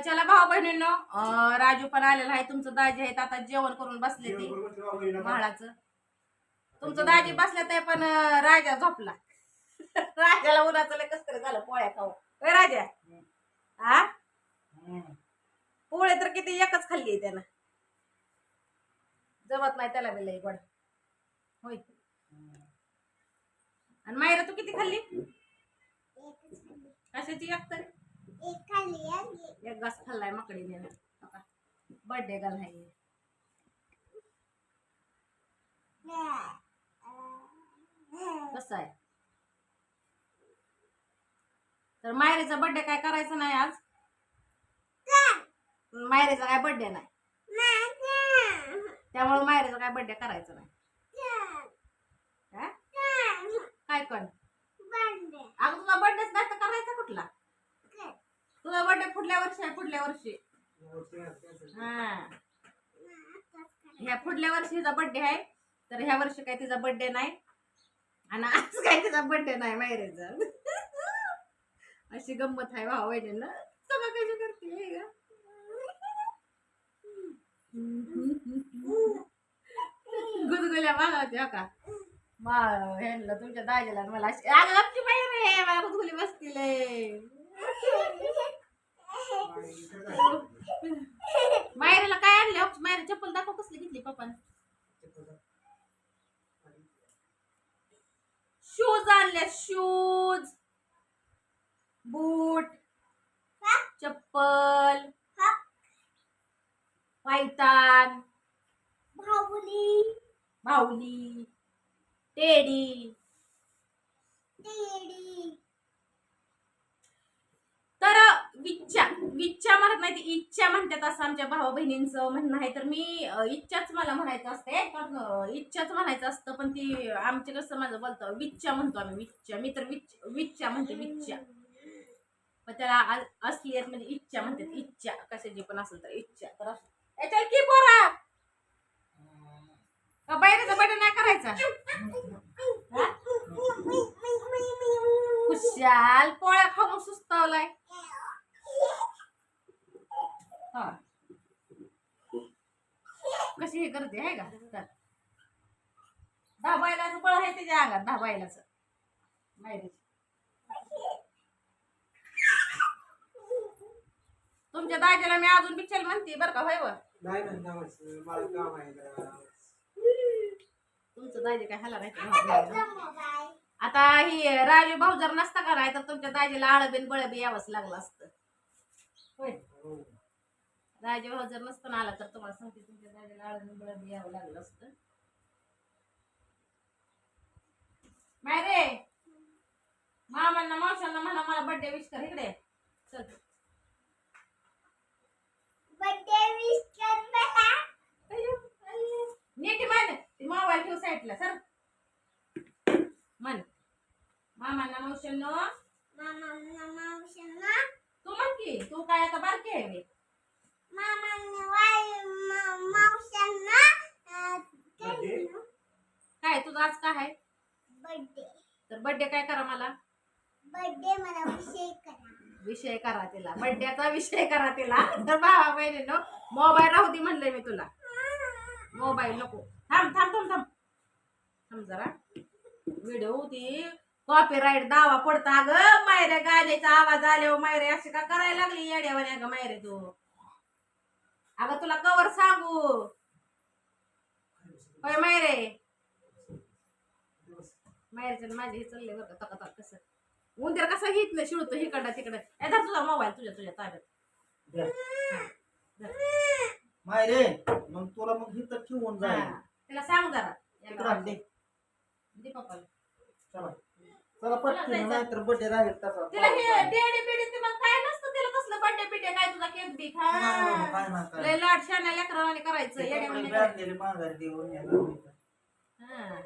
चला भाऊ बहिणींनो राजू पण आलेला आहे तुमचं दाजी आहेत आता जेवण करून बसले ते. म्हाळाचं. तुमचं दाजी बसले ते पण राजा झोपला. राजाला उन्हाचं लय कसं तरी झालं पोळ्या खाऊ राजा? हा पोळे तर किती एकच खाल्ली आहे त्यानं. जमत नाही त्याला बी लय गोड. होय. आणि मायरा तू किती खाल्ली. कशाची एक तरी? एक घास खाल्लाय मकडीने. बर्थडे गर्ल आहे कसं आहे तर मायरेचा बर्थडे काय करायचं नाही आज? मायरेचा काय बर्थडे नाही. त्यामुळे मायरेचा काय बर्थडे करायचा नाही. काय पण? अगं तुझा बर्थडेच नाही तर करायचा कुठला? तुझा बर्थडे पुढल्या वर्षी आहे पुढल्या वर्षी. हा. ह्या पुढल्या वर्षी हिचा बर्थडे आहे तर ह्या वर्षी काय तिचा बर्थडे नाही. आणि आज काय तिचा बर्थडे नाही मायरेचा अशी गंमत आहे भाऊ वहिनीला सगळं कशी करते हे ग? गुदगुल्या मागवते हो का? मा ह्यांना तुमच्या दाजीला मला अशी अगं गपची बाहेर आहे मला गुदगुली बसतील मायरेला काय आणले? मायरे चप्पल दाखव कसली घेतली पप्पाने. शूज आणले शूज बूट चप्पल. पायतान. बाहुली. टेडी तर विच्छा विच्छा म्हणत नाही ती इच्छा म्हणतात असं आमच्या भाऊ बहिणींचं म्हणणं आहे. तर मी इच्छाच मला म्हणायचं असते कारण इच्छाच म्हणायचं असतं पण ती आमचे कसं माझं बोलतं विच्छा म्हणतो आम्ही विच्छा. मी तर विच विच्छा म्हणते विच्छा. पण त्याला असली आहेत म्हणजे इच्छा म्हणतात इच्छा. कशाची पण असेल तर इच्छा. तर असं. की पोरा! का बाहेरचा बटन नाही करायचा? खुशाल पोळ्या खाऊन सुस्तावलाय. हा. कशी हे करते आहे का? कर. दहा बैलाचं बळ आहे त्याच्या अंगात दहा बैलाचं माहिती तुमच्या दाजीला मी अजून बिचाल म्हणते बरं का होय व? नाही नाही जावायचं मला काम आहे जरा. तुमचं दाजी काय हाला नाही आता ही राजू भाऊ जर नसता का? नाही तर तुमच्या दाजीला आळबीन बळबी यावंच लागलं असतं. होय. हो. राजू जर नसतं ना आला तर तुम्हाला सांगते तुमच्या दाजीला आळबीन बळबी यावं लागलं असतं. मायरे मामांना मावशांना म्हणा मला बर्थडे विश कर इकडे. चल. नीट म्हण. ती मोबाईल ठेव साईडला सर म्हण. मामांना मावशांना तू म्हण की तू काय आता बारकी आहे बे. काय तुझं आज काय आहे? तर बर्थडे काय करा मला? बर्थडे मला विषय करा. विषय करा तिला. बर्थडेचा विषय करा तिला. तर भावा बहिणीनो मोबाईल राहू दे म्हणलंय मी तुला. मोबाईल नको. थांब थांब थांब थांब. थांब जरा. व्हिडिओ ती कॉपीराईट दावा पडता ग मायरे गाण्याचा आवाज आल्यावर मायरे अशी का करायला लागली? येड्यावाने ग मायरे तू. अगं तुला कवर सांगू. होय मायरे? मायरेचं माझे हे चालले बरं का तका तक कसं. उंदीर कसा घेत नाही शिवतो हिकडं तिकडं. ए धर तुझा मोबाईल तुझ्या तुझ्या ताब्यात. द्या. हा, धर. माय रे मग तुला मग हिथं ठेवून जाईल. हा. तिला सांग जरा. याला इकडं आण दे. दे पप्पाला. चला. चला पटकन नाही तर बड्डे राहील तसा. तिला हे डेडी बिडी ते मग काय नसतं तिला बर्थडे बिड्डे काय तुझा केक बी खा काय लय लाट शाण्या लेकरावाने करायचं कपडे. बांधलेले माघारी देऊन येणार मी तर. हा.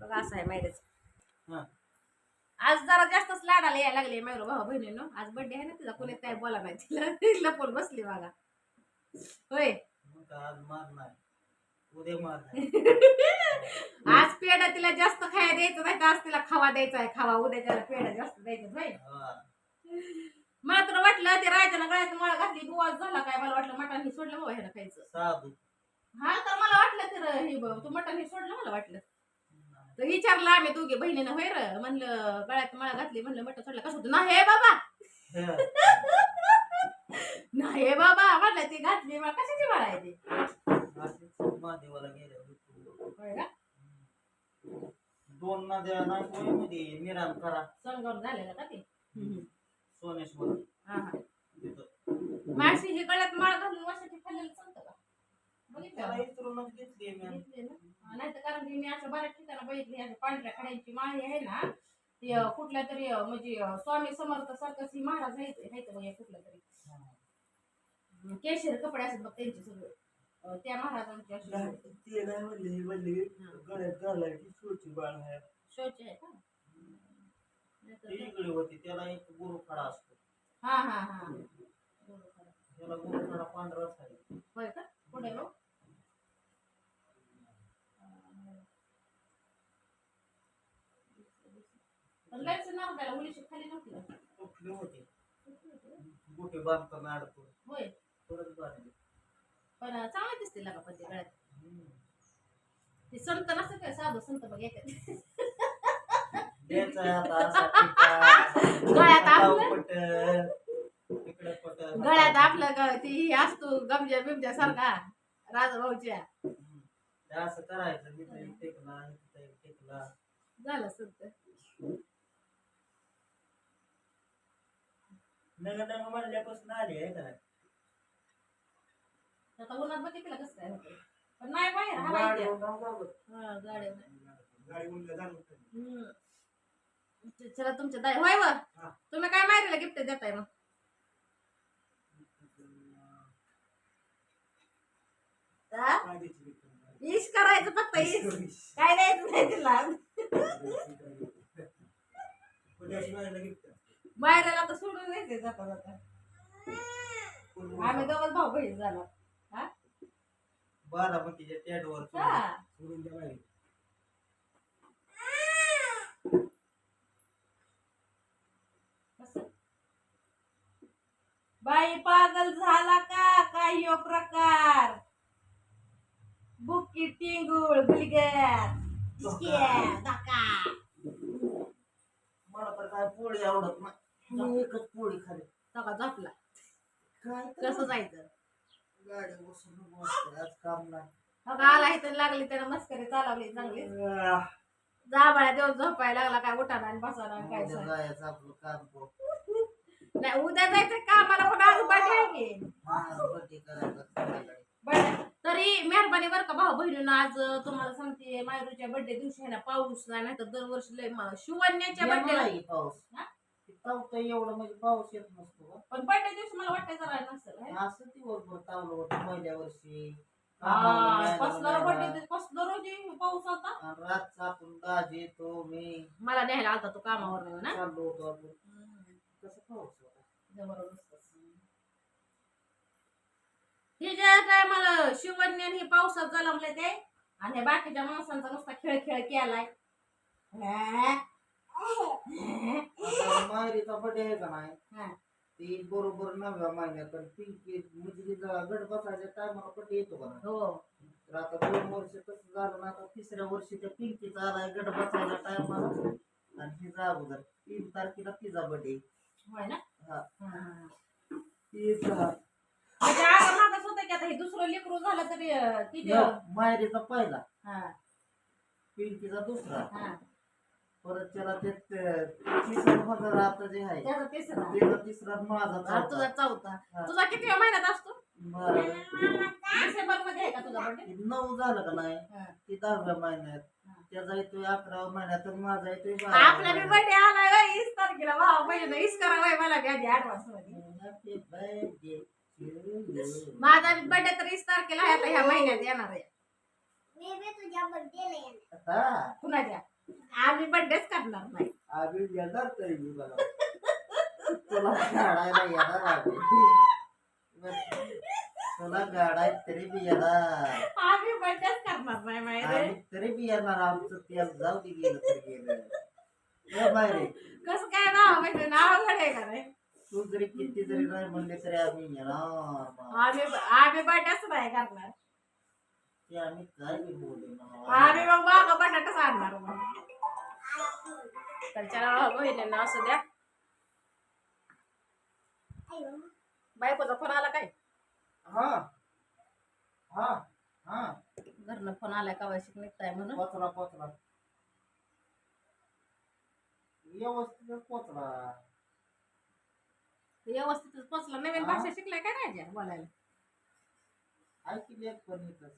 बघ असं आहे हा. आज जरा जास्तच लाडाला यायला लागले माझ्या भाऊ बहिणीनो. आज बर्थडे आहे ना तिला कोणी काय बोला नाही तिला. लपून बसली बघा. होय. मग काय आज मार नाही उद्या मार नाही आज पेढा तिला जास्त खाया द्यायचं नाही तर आज तिला खावा द्यायचा आहे खावा. उद्याच्याला पेढा जास्त द्यायचं होय हा. मला तर वाटलं ते ह्यानं गळ्यात मला घातली बुवाज झाला काय? मला वाटलं मटण हे सोडलं बाबा ह्यानं खायचं. साधू. हा तर मला वाटलं तर हे ब- तू मटण हे सोडलं मला वाटलं. तर विचारलं आम्ही दोघे बहिणीनं होय र? म्हणलं गळ्यात मला घातली म्हणलं मटण सोडलं कसं होतं नाही हे बाबा. नाही हे बाबा म्हणलं ती घातली मला कशाची मला आहे ती? अशीच महादेवाला गेल्या होय का? दोन नद्या नागपुरीमध्ये निराम करा. संगम झालेलं का ते? हा हा. माशी हे गळ्यात माळ घालून वर्षाची खाल्लेलं चालतं का? बघितलं त्याला का? इतरूनच घेतली मी. घेतली ना? नाही तर कारण की मी अशा बऱ्याच ठिकाणी बघितली अशा पांढऱ्या खड्यांची माळी आहे ना ती अं, कुठल्या तरी अं, म्हणजे अं, स्वामी समर्थ सारखं श्री महाराज आहेत आहेत बघ या कुठल्या तरी? अं, केशर कपडे असतात बघ त्यांचे सगळे. अं, त्या महाराजांचे असे ते काय म्हणले हे म्हणले गळ्यात घालायची सोची बाळ आहे शोचे आहे का नाहीतर ती ते- इकडे होती त्याला एक गुरुखडा असतो हा हा. त्याला गुरुखडा पांढराच आहे होय का? पुढे हो? पण लयच नाव त्याला मुलीशी खाली नव्हती ना. कुठले होते? गोटे बांधताना अडकून. होय. परत बांधले. पण चांगले दिसते लागा पण ते गळ्यात. हम्म. ते संत नसतं काय साधू संत बघ येतात. द्यायचा आहे आता. असा टिका. गळ्यात आपलं? गळ्यात आपलं ती हे असतो गमजा बिमजा सारखा. ते असं करायचं तिथं टेकला टेकला झालं म्हणल्यापासून आले आहे का नाही? आता उन्हात बघितलं कसं काय होतं पण नाही बाहेर हवा गाडी येते. होऊन जाऊ बघ. हा, गाड्या नाही. गाडी होऊन जा, झालं होतं. हम्म. चला तुमच्या दाय होय व. तुम्ही काय माहितीला गिफ्ट देताय मग हा? इश करायचं फक्त इश काय द्यायचं नाही तिला. बाहेरला तर सोडून द्यायचे जाता जाता कोण आम्ही दोघच भाऊ बहीण झाला. हा? बारामतीच्या टॅडवर. सोडून द्या बाई. पागल झाला का? काय ह्यो प्रकार? धक्का मला तर काय पोळी आवडत नाही. एकच पोळी खाली. सगळा झोपला. काय कसं जायचं? गाडी बसून आज काम नाही. बघा आला इथं लागली त्यानं मस्करी चालवली चांगली. जांभळ्या दिवस झोपायला लागला काय उठाना आणि बसायला आणि काय सांग. जायचं आपलं काम करू. नाही उद्या जायचं कामाला पण आज बर्थडे आहे की? हा, birthday करायचा संध्याकाळी. बरं. तरी मेहरबानी बरं का भाऊ बहिणीनं आज तुम्हाला सांगते मायरूच्या बर्थडे दिवशी आहे ना पाऊस नाही तर दरवर्षी लय मा- शिवण्याच्या बर्थडे पाऊस. हा? तावतं एवढं म्हणजे पाऊस येत नसतो? पण बर्थडे दिवशी मला वाटतं जरा नसेल है? असं ती बरोबर तावलं होतं पहिल्या वर्षी. हा, कसलं बर्थडे कसलं रोजी पाऊस होता? आणि रातचा आपण दाजी तो मी. मला न्यायला आलता तो कामावर ना चाललो होतो आपण. कसं पाऊस होता. जबरदस्त. हे ज्या टायमाला शिवण्याने हे पावसात जलमले ते. आणि बाकीच्या माणसांचा नुसता खेळ खेळ केलाय. माहेरीचा बर्थडे आहे का नाही. ती बरोबर नव्या महिन्यात आणि पिंकी म्हणजे गट बसायच्या टायमाला बर्थडे येतो का नाही? हो. तर आता दोन वर्ष तसं झालं ना आता तिसऱ्या वर्षी त्या पिंकीचा आलाय गट बसायच्या टायमाला आणि हिचा अगोदर तीन तारखेला तिचा बर्थडे होय ना? हा. तिचा होतं की आता हे दुसरं लेकरू झालं तरी अं, तिथे माहेरीचा पहिला. हा. पिंकीचा दुसरा. हा. परत त्याला ते तिसरा हजार आता जे आहे त्याचा तिसरा. त्याचा तिसरा माझा हा, तुझा चौथा. चौथा हा. तुझा किती महिन्यात असतो? बरं. डिसेंबरमध्ये आहे का तुझा बर्थडे ते नऊ झालं का नाही? हा. ते दहाव्या महिन्यात. हा. त्याचा येतोय अकराव्या महिन्यात आणि माझा येतोय बाराव्या आपला बी बर्थडे आला वीस तारखेला. भाऊ बहिणी वीस करा बाई मला. बी आधी ऍडव्हान्समध्ये. Happy birthday. to you. माझा बर्थडे तर वीस तारखेला आहे आता ह्या महिन्यात येणार आहे. मी बी तुझ्या बर्थडेला येणार. हा, कुणाच्या आम्ही बर्थडेच करणार नाही. आम्ही येणार तरी मी बघा. तुला गाडायला येणार आम्ही. तुला गाडाय तरी बी येणार. आम्ही बर्थडेच करणार नाही माहिती आम्ही तरी बी येणार आमचं तेल जाऊ दे गेलं तर गेलं. ए बाहेर ये. कसं काय भाऊ बहिणी अवघड आहे? का नाही तू जरी किती जरी नाही म्हणले तरी आम्ही येणार बा. आम्ही आम्ही बटाच नाही करणार. ते आम्ही काय बी बोलू ना. आम्ही मग बागा बटाटाच आणणार मग. तर चला बहिणींना असू द्या. बायकोचा फोन आला काय? हा. हा हा. घरनं फोन आलाय का शिक निघताय म्हणून? पोचला पोचला. व्यवस्थित पोचला. व्यवस्थितच पोचला. नवीन हा. भाषा शिकलाय काय राजा बोलायला? पण.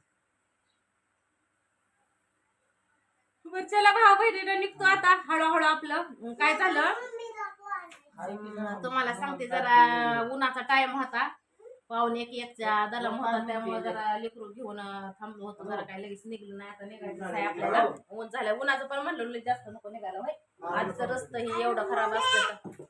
बरं चला भाऊ बहिणीनं निघतो आता हळूहळू आपलं. अं, काय झालं? तुम्हाला सांगते जरा उन्हाचा टाइम होता. पाऊन एक एकच्या दलम होता त्यामुळे जरा लेकरू घेऊन अं, थांबलो होतो. जरा काय लगेच निघलं नाही आता निघायचं आहे आपल्याला. ऊन झालं. उन्हाचं पण म्हणलं जास्त नको निघायला होय. आजचं रस्तं हे एवढं खराब असतं तर.